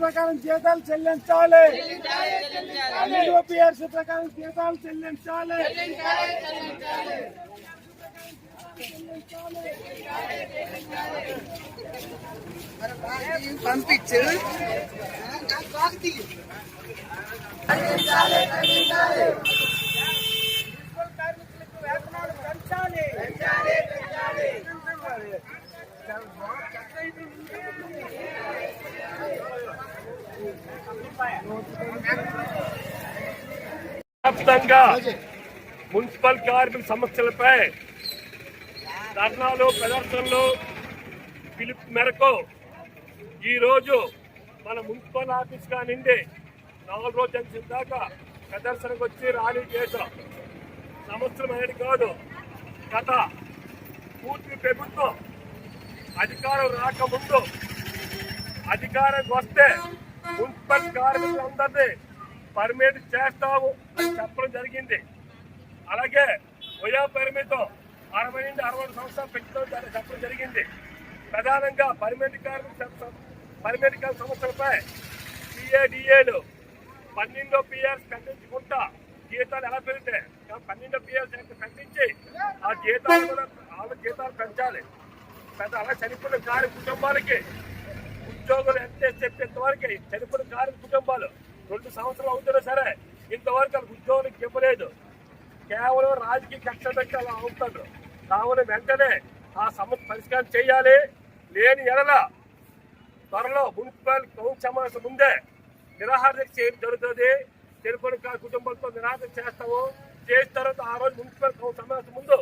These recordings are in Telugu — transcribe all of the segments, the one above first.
ప్రకారం జీతాలు చెల్లించాలి. పిఎస్సీ ప్రకారం జీతాలు చెల్లించాలి. పంపించు. వ్యాప్తంగా మున్సిపల్ కార్మిక సమస్యలపై ధర్నాలు ప్రదర్శనలు పిలుపు మేరకు ఈరోజు మన మున్సిపల్ ఆఫీస్ కానిండి నాలుగు రోజు జంక్షన్ దాకా ప్రదర్శనకు వచ్చి ర్యాలీ చేశాం. సంవత్సరం అనేది కాదు గత పూర్తి ప్రభుత్వం అధికారం రాకముందు అధికారం వస్తే మున్సిపల్ కార్మికులందరినీ పర్మిట్ చేస్తాము అని చెప్పడం జరిగింది. అలాగే వయో పరిమితం అరవై నుండి అరవై సంవత్సరాలు పెంచడం చెప్పడం జరిగింది. ప్రధానంగా పర్మిట్ కార్మికులు పర్మిట్ సంస్థలపై సిఏడిఏలు పన్నెండో పిఎస్ పెంచుకుంటా జీతాలు ఎలా పెరిగితే పన్నెండో పిఎస్ పెంచి ఆ జీతాలు కూడా వాళ్ళ జీతాలు పెంచాలి. పెద్ద అలా చనిపోయిన కారు కుటుంబాలకి ఉద్యోగులు ఎంత చెప్పేంతవరకు చనిపోయిన కారు కుటుంబాలు రెండు సంవత్సరాలు అవుతున్నా సరే ఇంతవరకు వాళ్ళకి ఉద్యోగులకు ఇవ్వలేదు. కేవలం రాజకీయ కక్ష పెట్టి అలా అవుతాడు కావున వెంటనే ఆ సమస్య పరిష్కారం చేయాలి. లేని ఎడల త్వరలో మున్సిపల్ కౌన్ సమావేశం ముందే నిరాహార దీక్ష చేయడం జరుగుతుంది? తెలుపుని కుటుంబంతో నిరాహార చేస్తాము చేసిన తర్వాత ఆ రోజు మున్సిపల్ కౌన్ సమావేశం ముందు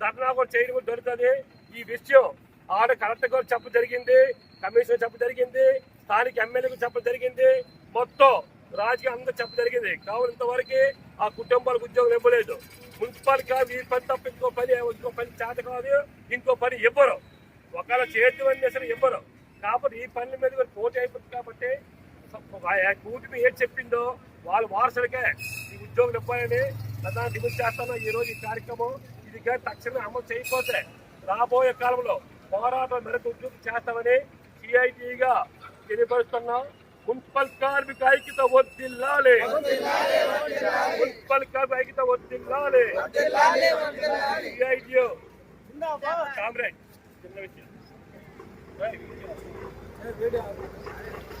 ధర్నా కూడా చేయడం కూడా జరుగుతుంది. ఈ విషయం ఆడ కలెక్టర్ గారు చెప్ప జరిగింది కమిషనర్ చెప్ప జరిగింది స్థానిక ఎమ్మెల్యేకు చెప్ప జరిగింది. మొత్తం రాజకీయ అందరూ చెప్ప జరిగింది. కావున ఇంతవరకు ఆ కుటుంబాలకు ఉద్యోగం ఇవ్వలేదు. మున్సిపల్ కాదు ఈ పని తప్ప ఇంకో పని ఇంకో పని చేత కాదు ఇంకో పని ఇవ్వరు. ఒకవేళ చేతి పని చేసిన ఇవ్వరు. కాబట్టి ఈ పనుల మీద కూడా పోటీ అయిపోతుంది కాబట్టి కూటమి ఏం చెప్పిందో వాళ్ళ వారసులకే ఈ ఉద్యోగులు ఇవ్వాలని ప్రధాన డిమాండ్ చేస్తాను. ఈ రోజు ఈ కార్యక్రమం ఇది కానీ తక్షణమే అమలు చేయకపోతే రాబోయే కాలంలో పోరాటం మెరుగు ఉద్యోగం చేస్తామని సిఐటిగా తెలియపరుస్తున్నాం. మున్సిపల్ కార్మిక ఐక్యత వర్దిల్లాలి మున్సిపల్ కార్మిక ఐక్యత వర్దిల్లాలి సిఐటియు కామ్రేడ్. చిన్న విషయం. 喂你好你